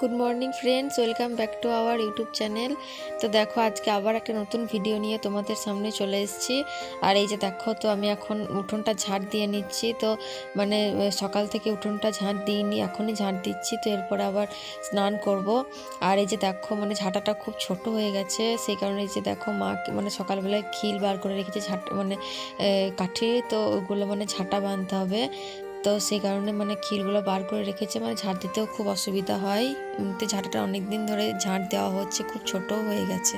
Good morning friends welcome back to our YouTube channel তো দেখো, আজকে আবার একটা নতুন ভিডিও নিয়ে তোমাদের সামনে চলে এসেছি। আর এই যে দেখো, তো আমি এখন উঠোনটা ঝাড় দিয়ে নিচ্ছি। তো মানে সকাল থেকে উঠোনটা ঝাড় দিইনি, এখনই ঝাঁট দিচ্ছি। তো এরপরে আবার স্নান করব। আর এই যে দেখো মানে ঝাঁটাটা খুব ছোট হয়ে গেছে। সেই কারণে এই যে দেখো, মা মানে সকালবেলায় খিল বার করে রেখেছে ঝাঁট মানে কাঠি। তো ওগুলো মানে ঝাঁটা বাঁধতে হবে। তো সেই কারণে মানে ক্ষীরগুলো বার করে রেখেছে মানে ঝাড় দিতেও খুব অসুবিধা হয়। এমনিতে ঝাঁটাটা অনেক দিন ধরে ঝাড় দেওয়া হচ্ছে, খুব ছোট হয়ে গেছে।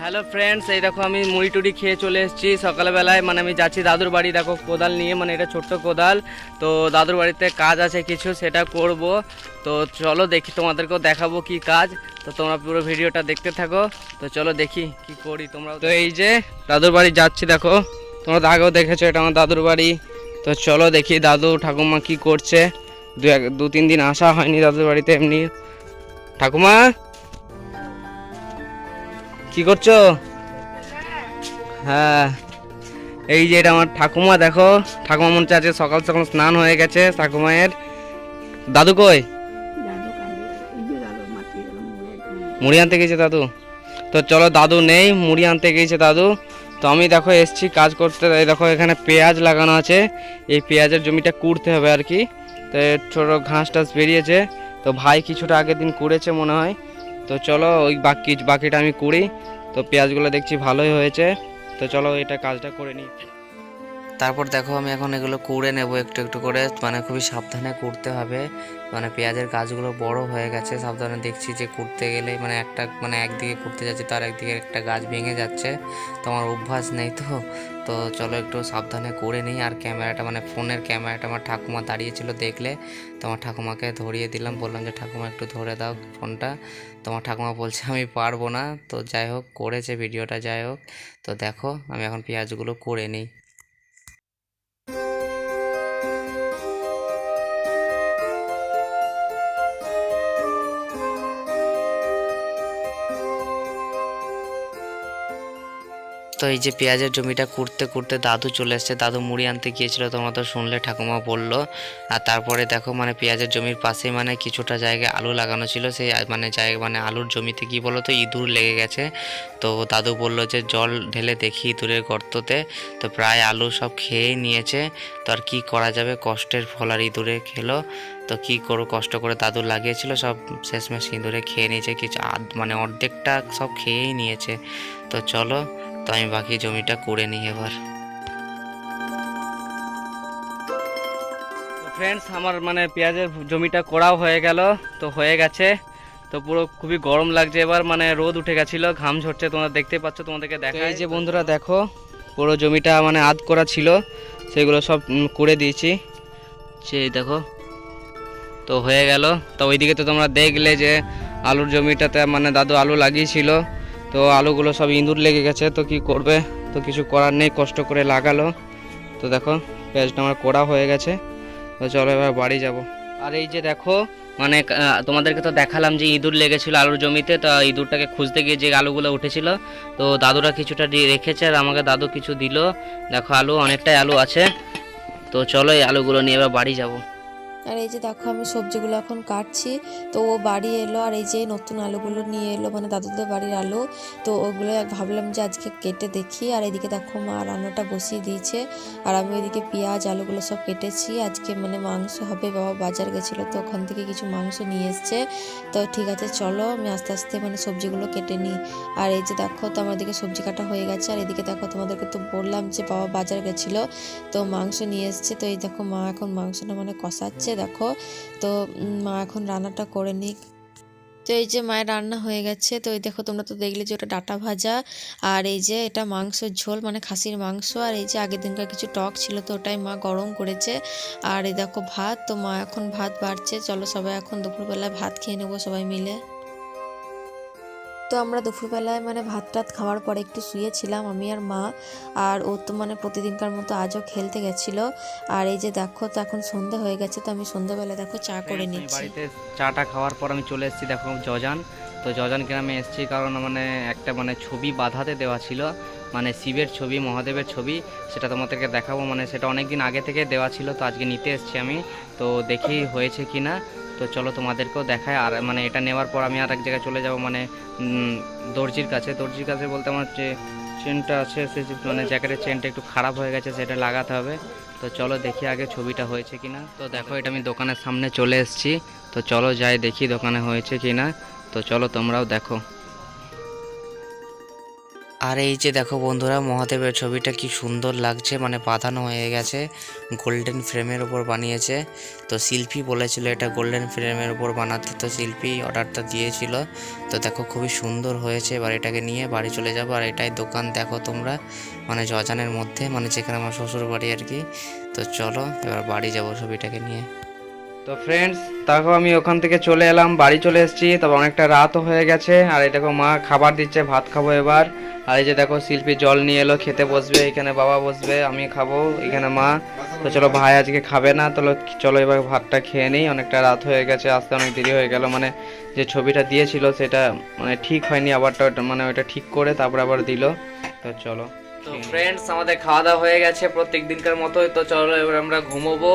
হ্যালো ফ্রেন্ডস এই দেখো আমি মুড়ি টুড়ি খেয়ে চলে এসেছি। সকালবেলায় মানে আমি যাচ্ছি দাদুর বাড়ি, দেখো কোদাল নিয়ে মানে এটা ছোট্ট কোদাল। তো দাদুর বাড়িতে কাজ আছে কিছু, সেটা করব। তো চলো দেখি, তোমাদেরকেও দেখাবো কি কাজ। তো তোমরা পুরো ভিডিওটা দেখতে থাকো। তো চলো দেখি কি করি তোমরা তো এই যে দাদুর বাড়ি যাচ্ছি, দেখো। তোমরা আগেও দেখেছ, এটা আমার দাদুর বাড়ি। তো চলো দেখি দাদু ঠাকুমা কি করছে। দু এক দু তিন দিন আসা হয়নি দাদুর বাড়িতে এমনি। ঠাকুমা? কি করছ? হ্যাঁ। এই যে এটা আমার ঠাকুমা, দেখো। ঠাকুমা মনে হচ্ছে সকাল সকাল স্নান হয়ে গেছে ঠাকুমায়ের। দাদু কই? মুড়ি আনতে গেছে দাদু। তো চলো দাদু নেই, মুড়ি আনতে গেছে দাদু। তো আমি দেখো এসছি কাজ করতে দেখো এখানে পেঁয়াজ লাগানো আছে। এই পেঁয়াজের জমিটা কুড়তে হবে আর কি। তো ছোটো ঘাস টাস বেরিয়েছে। তো ভাই কিছুটা আগের দিন কুড়েছে মনে হয়। তো চলো ওই বাকি, বাকিটা আমি কুড়ি। তো পেঁয়াজগুলো দেখছি ভালোই হয়েছে। তো চলো এটা কাজটা করে নিই। তারপর দেখো আমি এখন এগুলো কুড়ে নেব একটু একটু করে। মানে খুবই সাবধানে কুড়তে হবে। মানে পেঁয়াজের গাছগুলো বড় হয়ে গেছে। সাবধানে দেখছি যে কুড়তে গেলে মানে একটা মানে একদিকে কুড়তে যাচ্ছে, তার একদিকে একটা গাছ ভেঙে যাচ্ছে। তো আমার অভ্যাস নেই তো। তো চলো একটু সাবধানে করে নিই। আর ক্যামেরাটা মানে ফোনের ক্যামেরাটা আমার ঠাকুমা দাঁড়িয়েছিল দেখলে। তো আমার ঠাকুমাকে ধরিয়ে দিলাম। বললাম যে, ঠাকুমা, একটু ধরে দাও ফোনটা। তোমার ঠাকুমা বলছে, আমি পারব না। তো যাই হোক, করেছে ভিডিওটা, যাই হোক। তো দেখো, আমি এখন পেঁয়াজগুলো করে নিই। তো এই যে পেঁয়াজের জমিটা কুড়তে কুড়তে দাদু চলে এসছে, দাদু মুড়ি আনতে গিয়েছিল, তোমরা তো শুনলে ঠাকুমা বলল। আর তারপরে দেখো মানে পেঁয়াজের জমির পাশেই মানে কিছুটা জায়গায় আলু লাগানো ছিল, সেই মানে জায়গা মানে আলুর জমিতে কি বলো তো ইঁদুর লেগে গেছে। তো দাদু বলল যে, জল ঢেলে দেখি ইঁদুরের গর্ততে। তো প্রায় আলু সব খেয়েই নিয়েছে। তো আর কী করা যাবে, কষ্টের ফল আর ইঁদুরে খেলো। তো কি করো, কষ্ট করে দাদু লাগিয়েছিল, সব শেষমেশ ইঁদুরে খেয়ে নিয়েছে, কিছু মানে অর্ধেকটা সব খেয়েই নিয়েছে। তো চলো তো আমি বাকি জমিটা করে নিই এবার। ফ্রেন্ডস আমার মানে পেঁয়াজের জমিটা করাও হয়ে গেল তো হয়ে গেছে। তো পুরো খুবই গরম লাগছে এবার মানে রোদ উঠে গেছিল ঘাম ঝরছে তোমরা দেখতে পাচ্ছ তোমাদেরকে দেখা এই যে বন্ধুরা দেখো পুরো জমিটা মানে আধ করা ছিল সেগুলো সব করে দিয়েছি। সেই দেখো তো হয়ে গেল। তো ওইদিকে তো তোমরা দেখলে যে আলুর জমিটাতে মানে দাদু আলু লাগিয়েছিল তো আলুগুলো সব ইঁদুর লেগে গেছে, তো কি করবে? তো কিছু করার নেই, কষ্ট করে লাগালো। তো দেখো, পেঁয়াজটা আমার করা হয়ে গেছে। তো চলো এবার বাড়ি যাব। আর এই যে দেখো মানে তোমাদেরকে তো দেখালাম যে ইঁদুর লেগেছিল আলুর জমিতে, তো ইঁদুরটাকে খুঁজতে গিয়ে যে আলুগুলো উঠেছিল, তো দাদুরা কিছুটা রেখেছে, আর আমাকে দাদু কিছু দিল। দেখো, আলু, অনেকটাই আলু আছে। তো চলো এই আলুগুলো নিয়ে এবার বাড়ি যাব। আর এই যে দেখো আমি সবজিগুলো এখন কাটছি। তো ও বাড়ি এলো আর এই যে নতুন আলুগুলো নিয়ে এলো মানে দাদুদের বাড়ির আলু। তো ওগুলো ভাবলাম যে আজকে কেটে দেখি। আর এদিকে দেখো মা রান্নাটা বসিয়ে দিয়েছে। আর আমি ওইদিকে পেঁয়াজ, আলুগুলো সব কেটেছি। আজকে মানে মাংস হবে, বাবা বাজার গেছিল তো ওখান থেকে কিছু মাংস নিয়ে এসছে। তো ঠিক আছে, চলো আমি আস্তে আস্তে মানে সবজিগুলো কেটে নিই। আর এই যে দেখো তো আমার দিকে সবজি কাটা হয়ে গেছে। আর এদিকে দেখো তোমাদেরকে তো বললাম যে বাবা বাজার গেছিল, তো মাংস নিয়ে এসছে। তো এই দেখো মা এখন মাংসটা মানে কষাচ্ছে। দেখো। তো মা এখন রান্নাটা করে নিক। তো এই যে মায়ের রান্না হয়ে গেছে। তো এই দেখো, তোমরা তো দেখলে যে ওটা ডাটা ভাজা। আর এই যে এটা মাংসের ঝোল মানে খাসির মাংস। আর এই যে আগের দিনকার কিছু টক ছিল, তো ওটাই মা গরম করেছে। আর এই দেখো ভাত, তো মা এখন ভাত বাড়ছে। চলো সবাই এখন দুপুরবেলায় ভাত খেয়ে নেব সবাই মিলে। তো আমরা দুপুরবেলায় মানে ভাত টাত খাওয়ার পরে একটু শুয়েছিলাম আমি আর মা। আর ও তো মানে প্রতিদিনকার মতো আজও খেলতে গেছিল। আর এই যে দেখো তো এখন সন্ধে হয়ে গেছে তো আমি সন্ধ্যাবেলা দেখো চা করে নিচ্ছি। বাড়িতে চাটা খাওয়ার পর আমি চলে এসেছি দেখো জজান। তো জজান গ্রামে এসেছি কারণ মানে একটা মানে ছবি বাঁধাতে দেওয়া ছিল মানে শিবের ছবি মহাদেবের ছবি সেটা তোমাদেরকে দেখাবো। মানে সেটা অনেক দিন আগে থেকে দেওয়া ছিল তো আজকে নিতে এসেছি আমি। তো দেখি হয়েছে কি না তো চলো তোমাদেরকেও দেখায়। আর মানে এটা নেওয়ার পর আমি আর এক জায়গায় চলে যাব মানে দর্জির কাছে। দর্জির কাছে বলতে আমার যে চেনটা আছে, সে মানে জ্যাকেটের চেনটা একটু খারাপ হয়ে গেছে, সেটা লাগাতে হবে। তো চলো দেখি আগে ছবিটা হয়েছে কিনা। তো দেখো, এটা আমি দোকানের সামনে চলে এসেছি। তো চলো যাই দেখি দোকানে হয়েছে কিনা। তো চলো তোমরাও দেখো। আর এই যে দেখো বন্ধুরা, মহাদেবের ছবিটা কি সুন্দর লাগছে মানে বাঁধানো হয়ে গেছে গোল্ডেন ফ্রেমের ওপর বানিয়েছে। তো শিল্পী বলেছিল এটা গোল্ডেন ফ্রেমের ওপর বানাতে, তো শিল্পী অর্ডারটা দিয়েছিল। তো দেখো খুবই সুন্দর হয়েছে, এবার এটাকে নিয়ে বাড়ি চলে যাব। আর এটাই দোকান দেখো তোমরা মানে জজানের মধ্যে মানে যেখানে আমার শ্বশুর বাড়ি আর কি। তো চলো, এবার বাড়ি যাব ছবিটাকে নিয়ে। তো ফ্রেন্ডস দেখো আমি ওখান থেকে চলে এলাম, বাড়ি চলে এসেছি, তবে অনেকটা রাতও হয়ে গেছে। আর এই দেখো মা খাবার দিচ্ছে, ভাত খাব এবার। আর এই যে দেখো শিল্পী জল নিয়ে এলো, খেতে বসবে, এখানে বাবা বসবে, আমি খাব, এখানে মা। তো চলো ভাই আজকে খাবে না, তো চলো এবার ভাতটা খেয়ে নিই, অনেকটা রাত হয়ে গেছে, আসতে অনেক দেরি হয়ে গেল মানে যে ছবিটা দিয়েছিল সেটা মানে ঠিক হয়নি, আবারটা মানে ওটা ঠিক করে তারপর আবার দিল। তো চলো। তো ফ্রেন্ডস আমাদের খাওয়া দাওয়া হয়ে গেছে প্রত্যেক দিনকার মতোই। তো চলো এবার আমরা ঘুমোবো।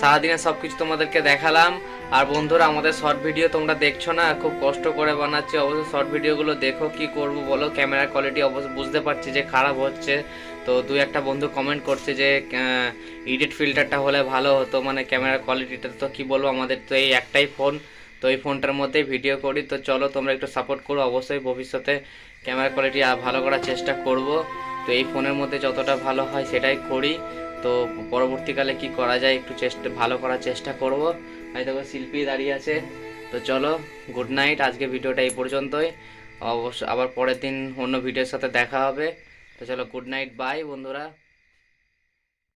সারাদিনে সব কিছু তোমাদেরকে দেখালাম। আর বন্ধুরা আমাদের শর্ট ভিডিও তোমরা দেখছ না? খুব কষ্ট করে বানাচ্ছি। অবশ্যই শর্ট ভিডিওগুলো দেখো কি করব বলো? ক্যামেরার কোয়ালিটি অবশ্যই বুঝতে পারছি যে খারাপ হচ্ছে। তো দুই একটা বন্ধু কমেন্ট করছে যে এডিট ফিল্টারটা হলে ভালো হতো মানে ক্যামেরার কোয়ালিটিটা তো কি বলব? আমাদের তো এই একটাই ফোন তো এই ফোনটার মধ্যেই ভিডিও করি। তো চলো তোমরা একটু সাপোর্ট করো। অবশ্যই ভবিষ্যতে ক্যামেরা কোয়ালিটি ভালো করার চেষ্টা করব। তো এই ফোনের মধ্যে যতটা ভালো হয় সেটাই করি। তো পরবর্তীকালে কি করা যায় একটু চেষ্টা, ভালো করার চেষ্টা করব। আমি দেখো শিল্পী দাঁড়িয়ে আছে। তো চলো গুড নাইট আজকে ভিডিওটা এই পর্যন্তই। অবশ্য আবার পরের দিন অন্য ভিডিওর সাথে দেখা হবে। তো চলো গুড নাইট বাই বন্ধুরা।